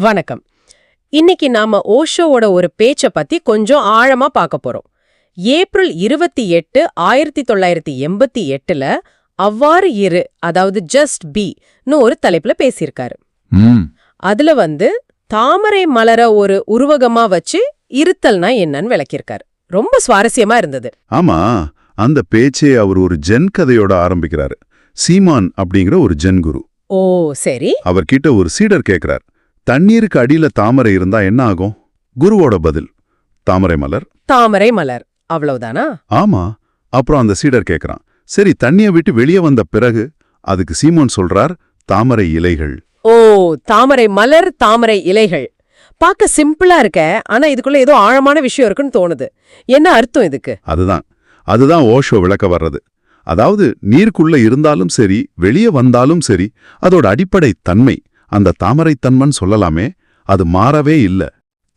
வணக்கம். இன்னைக்கு நாம ஓஷோவோட ஒரு பேச்ச பத்தி கொஞ்சம் ஆழமா பார்க்க போறோம். ஏப்ரல் இருபத்தி எட்டு ஆயிரத்தி தொள்ளாயிரத்தி எண்பத்தி எட்டுல அவ்வாறு இரு அதாவது ஜஸ்ட் னு ஒரு தலைப்புல பேசியிருக்காரு. ம். அதுல வந்து தாமரை மலர ஒரு உருவகமா வச்சு இருத்தல்னா என்னன்னு விளக்கியிருக்காரு. ரொம்ப சுவாரஸ்யமா இருந்தது. ஆமா அந்த பேச்சே அவர் ஒரு ஜென் கதையோட ஆரம்பிக்கிறாரு. சீமான் அப்படிங்கிற ஒரு ஜென் குரு. ஓ சரி. அவர்கிட்ட ஒரு சீடர் கேக்குறார். தண்ணீருக்கு அடியில தாமரை இருந்தா என்ன ஆகும்? குருவோட பதில் தாமரை மலர். தாமரை மலர். அவ்வளவுதானா? ஆமா. அப்புறம் அந்த சீடர் கேக்குறான். சரி தண்ணிய விட்டு வெளியே வந்த பிறகு அதுக்கு சீமோன் சொல்றார் தாமரை இலைகள். ஓ தாமரை மலர் தாமரை இலைகள். பார்க்க சிம்பிளா இருக்க ஆனா இதுக்குள்ள ஏதோ ஆழமான விஷயம் இருக்குன்னு தோணுது. என்ன அர்த்தம் இதுக்கு? அதுதான். அதுதான் ஓஷோ விளக்க வர்றது. அதாவது நீருக்குள்ள இருந்தாலும் சரி வெளியே வந்தாலும் சரி அதோட அடிப்படை தன்மை அந்த தாமரை தன்மன் சொல்லலாமே அது மாறவே இல்ல.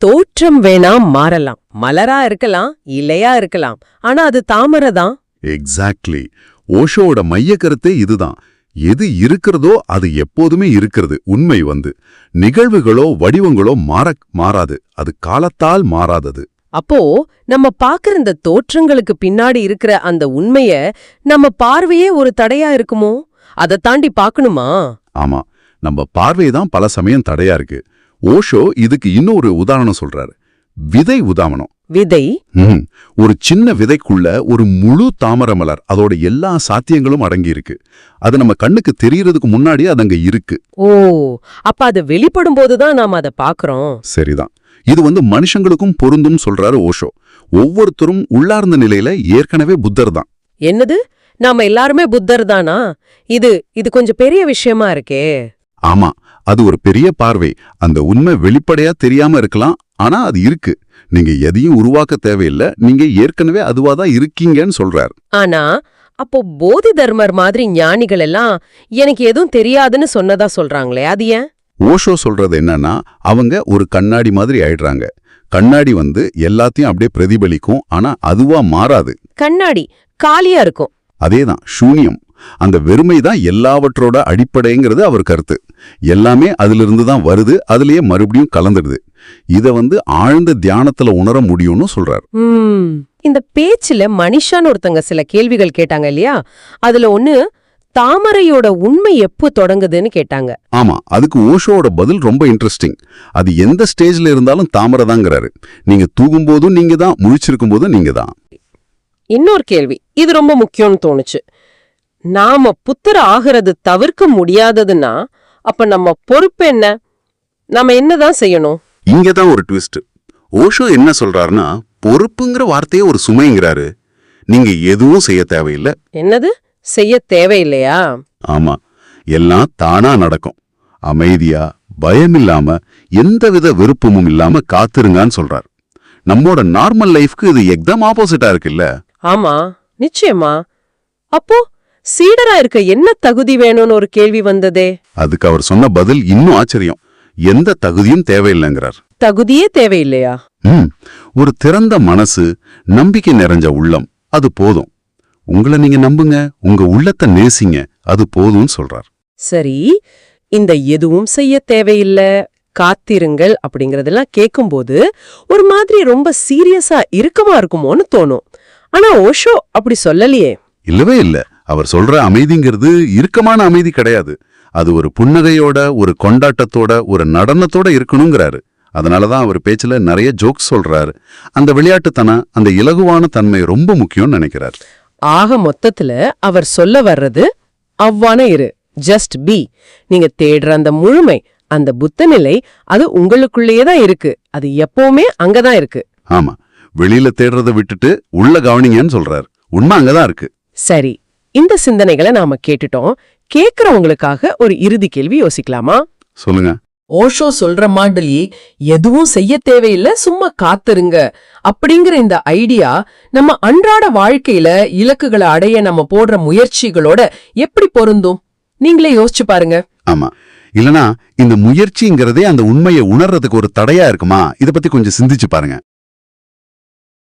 தோற்றம் வேணா மாறலாம். மலரா இருக்கலாம் இலையா இருக்கலாம். ஆனா அது தாமரை தான். எக்ஸாக்ட்லி ஓஷோவோட மைய கருத்தே இதுதான். எது இருக்கிறதோ அது எப்போதுமே இருக்கிறது உண்மை வந்து. நிகழ்வுகளோ வடிவங்களோ மாற மாறாது. அது காலத்தால் மாறாதது. அப்போ நம்ம பாக்குற இந்த தோற்றங்களுக்கு பின்னாடி இருக்கிற அந்த உண்மைய நம்ம பார்வையே ஒரு தடையா இருக்குமோ? அதை தாண்டி பார்க்கணுமா? ஆமா. நம்ம பார்வை தான் பல சமயம் தடையா இருக்கு. ஓஷோ இதுக்கு இன்னொரு உதாரணம் சொல்றாரு. விதை உதாரணம். விதை? ஒரு சின்ன விதைக்குள்ள ஒரு முழு தாமரை மலர் அதோட எல்லா சாத்தியங்களும் அடங்கி இருக்கு. அது நம்ம கண்ணுக்கு தெரியறதுக்கு முன்னாடியே அது அங்க இருக்கு. ஓ அப்ப அது வெளிப்படும் போதுதான் நாம அதை பாக்குறோம். சரிதான். இது வந்து மனுஷங்களுக்கும் பொருந்தும் சொல்றாரு ஓஷோ. ஒவ்வொருத்தரும் உள்ளார்ந்த நிலையில ஏற்கனவே புத்தர் தான். என்னது? நாம எல்லாருமே புத்தர் தானா? இது இது கொஞ்சம் பெரிய விஷயமா இருக்கே. ஆமா அது ஒரு பெரிய பார்வை. அந்த உண்மை வெளிப்படையா தெரியாம இருக்கலாம் ஆனா அது இருக்கு. நீங்க எதையும் உருவாக்க தேவையில்லை நீங்க ஏற்கனவே அதுவா தான் இருக்கீங்கன்னு சொல்றார். ஆனா அப்போ போதி தர்மர் மாதிரி ஞானிகள் எல்லாம் எனக்கு எதுவும் தெரியாதுன்னு சொன்னதா சொல்றாங்களே அது ஏன்? ஓஷோ சொல்றது என்னன்னா அவங்க ஒரு கண்ணாடி மாதிரி ஆயிடுறாங்க. கண்ணாடி வந்து எல்லாத்தையும் அப்படியே பிரதிபலிக்கும் ஆனா அதுவா மாறாது. கண்ணாடி காலியா இருக்கும். அதேதான் சூன்யம். அந்த வெறுமை தான் எல்லாவற்றோட அடிப்படைங்கிறது அவர் கருத்து. எல்லாமே அதிலிருந்து தான் வருது அதுலயே மறுபடியும் கலந்துடுது. இத வந்து ஆழ்ந்த தியானத்துல உணர முடியும்னு சொல்றார். இந்த பேச்சுல மனிஷான்னு ஒருத்தங்க சில கேள்விகள் கேட்டாங்க இல்லையா? அதுல ஒண்ணு தாமரையோட உண்மை எப்போ தொடங்குதுன்னு கேட்டாங்க. ஆமா அதுக்கு ஓஷோவோட பதில் ரொம்ப இன்ட்ரெஸ்டிங் அது எந்த ஸ்டேஜ்ல இருந்தாலும் தாமரை தாங்கிறாரு. நீங்க தூங்கும் போதும் நீங்க தான் முழிச்சிருக்கும் போதும் நீங்க தான். இன்னொரு கேள்வி இது ரொம்ப முக்கியம்னு தோணுச்சு. நாம புத்தர் ஆகிறது தவிர்க்க முடியாததுன்னா அப்ப நம்ம பொறுப்பு என்ன? நாம என்னதான் செய்யணும்? இங்க தான் ஒரு ட்விஸ்ட் ஓஷோ என்ன சொல்றாருன்னா பொறுப்புங்கிற வார்த்தையே ஒரு சுமைங்கிறாரு. நீங்க எதுவும் செய்ய தேவையில்லை. என்னது? செய்ய தேவையில்லையா? ஆமா. எல்லாம் தானா நடக்கும். அமைதியா பயமில்லாம எந்தவித விருப்பமும் இல்லாம காத்திருங்கன்னு சொல்றார். நம்மோட நார்மல் லைஃப்க்கு இது எக்தம் ஆப்போசிட்டா இருக்குல்ல? ஆமா. நிச்சயமா. அப்போ சீடரா இருக்க என்ன தகுதி வேணும்னு ஒரு கேள்வி வந்ததே? அதுக்கு அவர் சொன்ன பதில் இன்னும் ஆச்சரியம். எந்த தகுதியும் தேவையில்லைங்கிறார். தகுதியே தேவையில்லையா? ம். ஒரு திறந்த மனசு நம்பிக்கை நிறைஞ்ச உள்ளம் அது போதும். உங்களை நீங்க நம்புங்க உங்க உள்ளத்தை நேசிங்க அது போதும்னு சொல்றார். சரி இந்த எதுவும் செய்ய தேவையில்ல காத்திருங்கள் அப்படிங்கறதெல்லாம் கேட்கும்போது ஒரு மாதிரி ரொம்ப சீரியஸா இறுக்கமா இருக்குமோன்னு தோணும். ஆனா ஓஷோ அப்படி சொல்லலையே. இல்லவே இல்ல. அவர் சொல்ற அமைதிங்கிறது இறுக்கமான அமைதி கிடையாது. அது ஒரு புன்னகையோட ஒரு கொண்டாட்டத்தோட ஒரு நடனத்தோட இருக்கணுங்கிறாரு. அதனாலதான் அவர் பேச்சுல நிறைய ஜோக்ஸ் சொல்றாரு. அந்த விளையாட்டுத்தனம் அந்த இலகுவான தன்மை ரொம்ப முக்கியம்னு நினைக்கிறார். ஆக மொத்தத்துல அவர் சொல்ல வர்றது அவ்வான இரு. ஜஸ்ட் பி நீங்க தேடுற அந்த முழுமை அந்த புத்த நிலை அது உங்களுக்குள்ளேயே தான் இருக்கு. அது எப்பவுமே அங்கதான் இருக்கு. ஆமா. வெளியில தேடுறத விட்டுட்டு உள்ள கவனிங்கன்னு சொல்றாரு. உண்மை அங்கதான் இருக்கு. சரி. இந்த சிந்தனைகளை நாம கேட்டுட்டோம். கேக்குறவங்களுக்காக ஒரு இறுதி கேள்வி யோசிக்கலாமா? சொல்லுங்க. ஓஷோ சொல்ற மாதிரி எதுவும் செய்ய தேவையில்ல சும்மா காத்துருங்க. அப்படிங்கிற இந்த ஐடியா நம்ம அன்றாட வாழ்க்கையில இலக்குகளை அடைய நம்ம போடுற முயற்சிகளோட எப்படி பொருந்தும்? நீங்களே யோசிச்சு பாருங்க. ஆமா. இல்லனா இந்த முயற்சிங்கிறதே அந்த உண்மையை உணர்றதுக்கு ஒரு தடையா இருக்குமா? இத பத்தி கொஞ்சம் சிந்திச்சு பாருங்க.